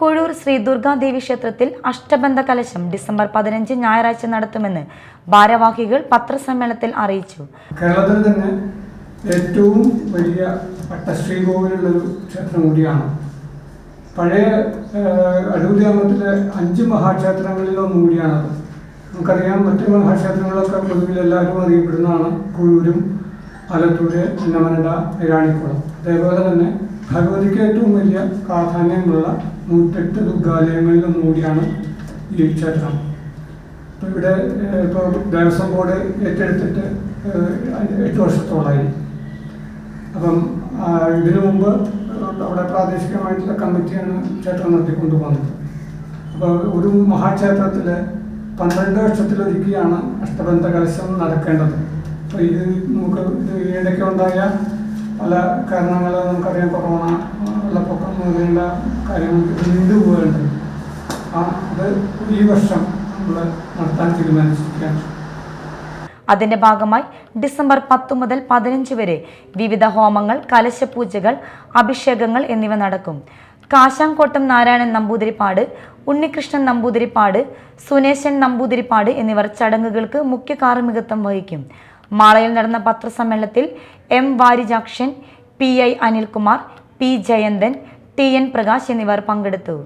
കൊഴൂർ ശ്രീ ദുർഗാദേവി ക്ഷേത്രത്തിൽ അഷ്ടബന്ധ കലശം ഡിസംബർ പതിനഞ്ച് ഞായറാഴ്ച നടത്തുമെന്ന് ഭാരവാഹികൾ പത്രസമ്മേളനത്തിൽ അറിയിച്ചു. കേരളത്തിൽ തന്നെ ഏറ്റവും വലിയ പട്ടശ്രീകോവിലുള്ളൊരു ക്ഷേത്രം കൂടിയാണ്. പഴയ അടൂർ ഗ്രാമത്തിലെ അഞ്ച് മഹാക്ഷേത്രങ്ങളിൽ ഒന്നും കൂടിയാണത്. നമുക്കറിയാം മറ്റ് മഹാക്ഷേത്രങ്ങളൊക്കെ പൊതുവിൽ എല്ലാവരും അറിയപ്പെടുന്നതാണ് കുഴൂരും ആലത്തൂര് ചിന്നമനട ഇരാണിക്കുളം അതേപോലെ തന്നെ ഭഗവതിക്ക് ഏറ്റവും വലിയ പ്രാധാന്യമുള്ള നൂറ്റെട്ട് ദുർഗാലയങ്ങളിലും കൂടിയാണ് ഈ ക്ഷേത്രം ഇപ്പോൾ ഇവിടെ ഇപ്പോൾ ദേവസ്വം ബോർഡ് ഏറ്റെടുത്തിട്ട് എട്ട് വർഷത്തോളമായി. അപ്പം ഇതിനു മുമ്പ് അവിടെ പ്രാദേശികമായിട്ടുള്ള കമ്മിറ്റിയാണ് ക്ഷേത്രം നടത്തിക്കൊണ്ടു പോകുന്നത് അപ്പോൾ ഒരു മഹാക്ഷേത്രത്തിൽ പന്ത്രണ്ട് വർഷത്തിലൊരുക്കിയാണ് അഷ്ടബന്ധ കലശം നടക്കേണ്ടത്. അപ്പോൾ ഇത് നമുക്ക് ഇത് ഈയിടയ്ക്ക് ഉണ്ടായ പല കാരണങ്ങൾ നമുക്കറിയാം കൊറോണ വെള്ളപ്പൊക്കം മുതലുള്ള കാര്യങ്ങൾ നീണ്ടുപോകുന്നുണ്ട് ആ അത് ഈ വർഷം നമ്മൾ നടത്താൻ തീരുമാനിച്ചിരിക്കുകയാണ്. അതിന്റെ ഭാഗമായി ഡിസംബർ പത്ത് മുതൽ പതിനഞ്ച് വരെ വിവിധ ഹോമങ്ങൾ കലശപൂജകൾ അഭിഷേകങ്ങൾ എന്നിവ നടക്കും. കാശാംകോട്ടം നാരായണൻ നമ്പൂതിരിപ്പാട് ഉണ്ണികൃഷ്ണൻ നമ്പൂതിരിപ്പാട് സുനേശൻ നമ്പൂതിരിപ്പാട് എന്നിവർ ചടങ്ങുകൾക്ക് മുഖ്യ കാർമ്മികത്വം വഹിക്കും. മാളയിൽ നടന്ന പത്രസമ്മേളനത്തിൽ M Varijakshan P I Anilkumar P Jayanthan T N Prakash എന്നിവർ പങ്കെടുത്തു.